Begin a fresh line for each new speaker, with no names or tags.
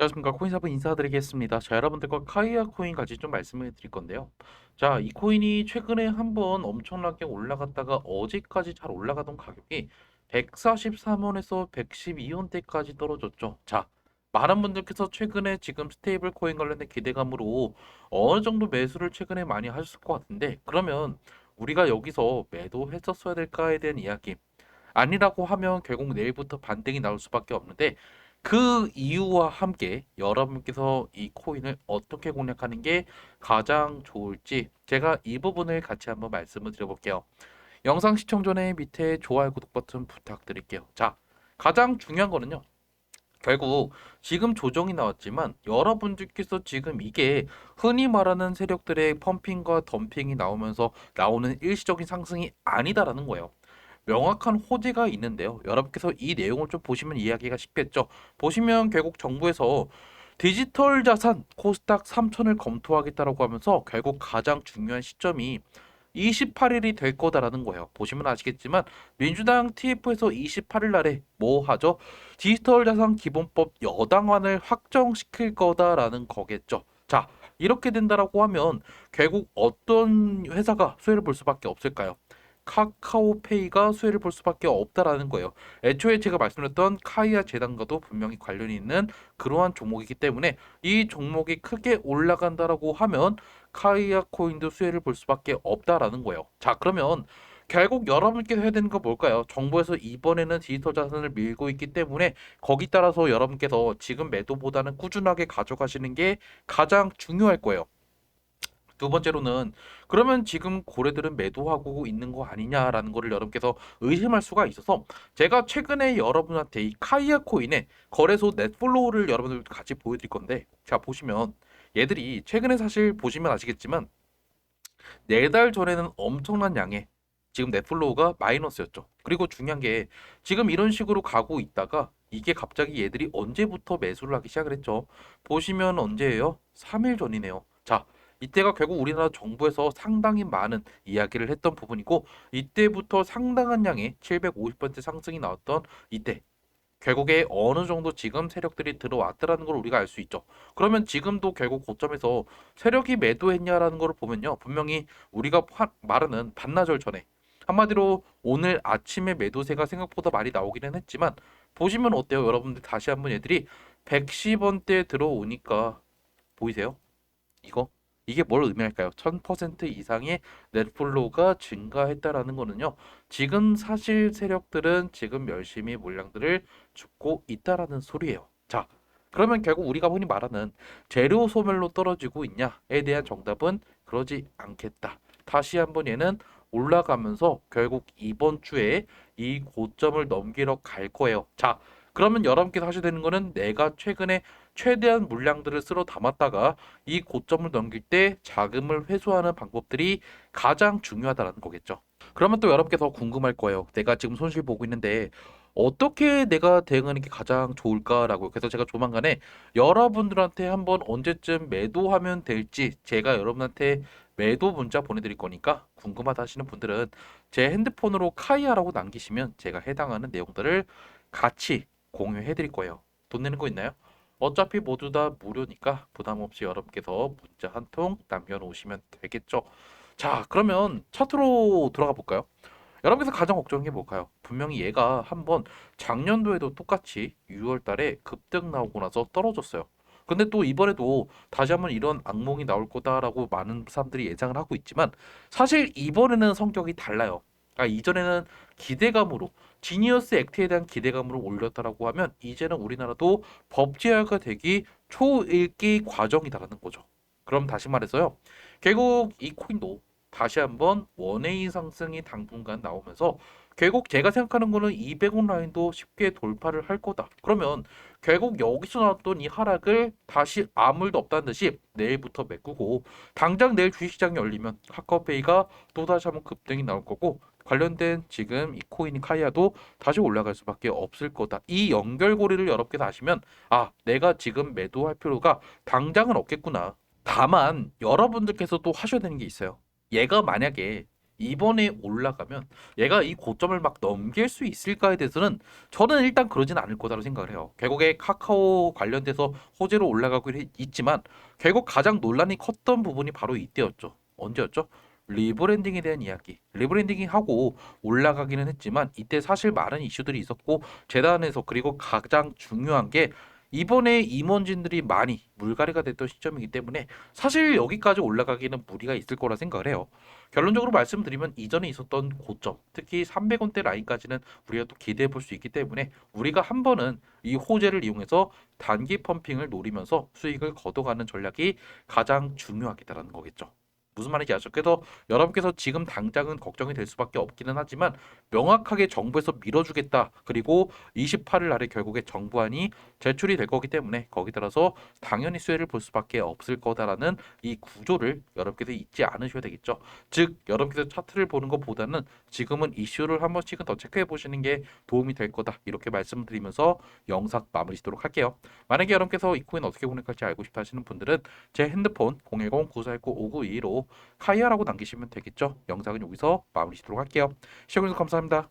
안녕하십니까 코인사부 인사드리겠습니다. 자 여러분들과 카이아 코인 같이 좀 말씀을 드릴 건데요. 자 이 코인이 최근에 한번 엄청나게 올라갔다가 어제까지 잘 올라가던 가격이 143원에서 112원대까지 떨어졌죠. 자 많은 분들께서 최근에 지금 스테이블 코인 관련된 기대감으로 어느 정도 매수를 최근에 많이 하셨을 것 같은데 그러면 우리가 여기서 매도했었어야 될까에 대한 이야기 아니라고 하면 결국 내일부터 반등이 나올 수밖에 없는데 그 이유와 함께 여러분께서 이 코인을 어떻게 공략하는 게 가장 좋을지 제가 이 부분을 같이 한번 말씀을 드려볼게요. 영상 시청 전에 밑에 좋아요, 구독 버튼 부탁드릴게요. 자, 가장 중요한 거는요. 결국 지금 조정이 나왔지만 여러분들께서 지금 이게 흔히 말하는 세력들의 펌핑과 덤핑이 나오면서 나오는 일시적인 상승이 아니다라는 거예요. 명확한 호재가 있는데요. 여러분께서 이 내용을 좀 보시면 이해하기가 쉽겠죠. 보시면 결국 정부에서 디지털 자산 코스닥 3천을 검토하겠다라고 하면서 결국 가장 중요한 시점이 28일이 될 거다라는 거예요. 보시면 아시겠지만 민주당 TF에서 28일 날에 뭐 하죠? 디지털 자산 기본법 여당안을 확정시킬 거다라는 거겠죠. 자, 이렇게 된다라고 하면 결국 어떤 회사가 수혜를 볼 수밖에 없을까요? 카카오페이가 수혜를 볼 수밖에 없다라는 거예요. 애초에 제가 말씀드렸던 카이아 재단과도 분명히 관련이 있는 그러한 종목이기 때문에 이 종목이 크게 올라간다라고 하면 카이아 코인도 수혜를 볼 수밖에 없다라는 거예요. 자, 그러면 결국 여러분께서 해야 되는 거 뭘까요? 정부에서 이번에는 디지털 자산을 밀고 있기 때문에 거기 따라서 여러분께서 지금 매도보다는 꾸준하게 가져가시는 게 가장 중요할 거예요. 두 번째로는 그러면 지금 고래들은 매도하고 있는 거 아니냐라는 거를 여러분께서 의심할 수가 있어서 제가 최근에 여러분한테 이 카이아 코인의 거래소 넷플로우를 여러분들 같이 보여드릴 건데 자 보시면 얘들이 최근에 사실 보시면 아시겠지만 네 달 전에는 엄청난 양의 지금 넷플로우가 마이너스였죠. 그리고 중요한 게 지금 이런 식으로 가고 있다가 이게 갑자기 얘들이 언제부터 매수를 하기 시작을 했죠. 보시면 언제예요? 3일 전이네요. 자, 이때가 결국 우리나라 정부에서 상당히 많은 이야기를 했던 부분이고 이때부터 상당한 양의 750% 상승이 나왔던 이때 결국에 어느 정도 지금 세력들이 들어왔다라는 걸 우리가 알 수 있죠. 그러면 지금도 결국 고점에서 세력이 매도했냐라는 걸 보면요. 분명히 우리가 화- 말하는 반나절 전에 한마디로 오늘 아침에 매도세가 생각보다 많이 나오기는 했지만 보시면 어때요? 여러분들 다시 한번 얘들이 110원대 들어오니까 보이세요? 이거 이게 뭘 의미할까요? 1000% 이상의 넷플로우가 증가했다라는 거는요. 지금 사실 세력들은 지금 열심히 물량들을 줍고 있다라는 소리예요. 자, 그러면 결국 우리가 흔히 말하는 재료 소멸로 떨어지고 있냐에 대한 정답은 그러지 않겠다. 다시 한번 얘는 올라가면서 결국 이번 주에 이 고점을 넘기러 갈 거예요. 자, 그러면 여러분께서 하셔야 되는 거는 내가 최근에 최대한 물량들을 쓸어 담았다가 이 고점을 넘길 때 자금을 회수하는 방법들이 가장 중요하다는 거겠죠. 그러면 또 여러분께서 궁금할 거예요. 내가 지금 손실 보고 있는데 어떻게 내가 대응하는 게 가장 좋을까라고. 그래서 제가 조만간에 여러분들한테 한번 언제쯤 매도하면 될지 제가 여러분한테 매도 문자 보내드릴 거니까 궁금하다 하시는 분들은 제 핸드폰으로 카이아라고 남기시면 제가 해당하는 내용들을 같이 공유해 드릴 거예요. 돈 내는 거 있나요? 어차피 모두 다 무료니까 부담 없이 여러분께서 문자 한 통 남겨놓으시면 되겠죠. 자, 그러면 차트로 들어가 볼까요? 여러분께서 가장 걱정한 게 뭘까요? 분명히 얘가 한번 작년도에도 똑같이 6월 달에 급등 나오고 나서 떨어졌어요. 근데 또 이번에도 다시 한번 이런 악몽이 나올 거다라고 많은 사람들이 예상을 하고 있지만 사실 이번에는 성격이 달라요. 아, 이전에는 기대감으로 지니어스 액트에 대한 기대감으로 올렸다라고 하면 이제는 우리나라도 법제화가 되기 초읽기 과정이다라는 거죠. 그럼 다시 말해서요. 결국 이 코인도 다시 한번 원웨이 상승이 당분간 나오면서 결국 제가 생각하는 거는 200원 라인도 쉽게 돌파를 할 거다. 그러면 결국 여기서 나왔던 이 하락을 다시 아무 일도 없다는 듯이 내일부터 메꾸고 당장 내일 주식시장이 열리면 카카오페이가 또 다시 한번 급등이 나올 거고 관련된 지금 이 코인 카이아도 다시 올라갈 수밖에 없을 거다. 이 연결고리를 여러분께서 아시면 아 내가 지금 매도할 필요가 당장은 없겠구나. 다만 여러분들께서 또 하셔야 되는 게 있어요. 얘가 만약에 이번에 올라가면 얘가 이 고점을 막 넘길 수 있을까에 대해서는 저는 일단 그러진 않을 거다라고 생각을 해요. 결국에 카카오 관련돼서 호재로 올라가고 있- 있지만 결국 가장 논란이 컸던 부분이 바로 이때였죠. 언제였죠? 리브랜딩에 대한 이야기. 리브랜딩이 하고 올라가기는 했지만 이때 사실 많은 이슈들이 있었고 재단에서 그리고 가장 중요한 게 이번에 임원진들이 많이 물갈이가 됐던 시점이기 때문에 사실 여기까지 올라가기는 무리가 있을 거라 생각을 해요. 결론적으로 말씀드리면 이전에 있었던 고점, 특히 300원대 라인까지는 우리가 또 기대해 볼 수 있기 때문에 우리가 한 번은 이 호재를 이용해서 단기 펌핑을 노리면서 수익을 거둬가는 전략이 가장 중요하겠다라는 거겠죠. 무슨 말인지 아시죠? 그래서 여러분께서 지금 당장은 걱정이 될 수밖에 없기는 하지만 명확하게 정부에서 밀어주겠다. 그리고 28일 날에 결국에 정부안이 제출이 될 거기 때문에 거기 따라서 당연히 수혜를 볼 수밖에 없을 거다라는 이 구조를 여러분께서 잊지 않으셔야 되겠죠. 즉 여러분께서 차트를 보는 것보다는 지금은 이슈를 한 번씩은 더 체크해 보시는 게 도움이 될 거다. 이렇게 말씀드리면서 영상 마무리 짓도록 할게요. 만약에 여러분께서 이 코인 어떻게 공략할지 알고 싶다 하시는 분들은 제 핸드폰 010-9419-5922로 카이아라고 남기시면 되겠죠. 영상은 여기서 마무리 짓도록 할게요. 시청해주셔서 감사합니다.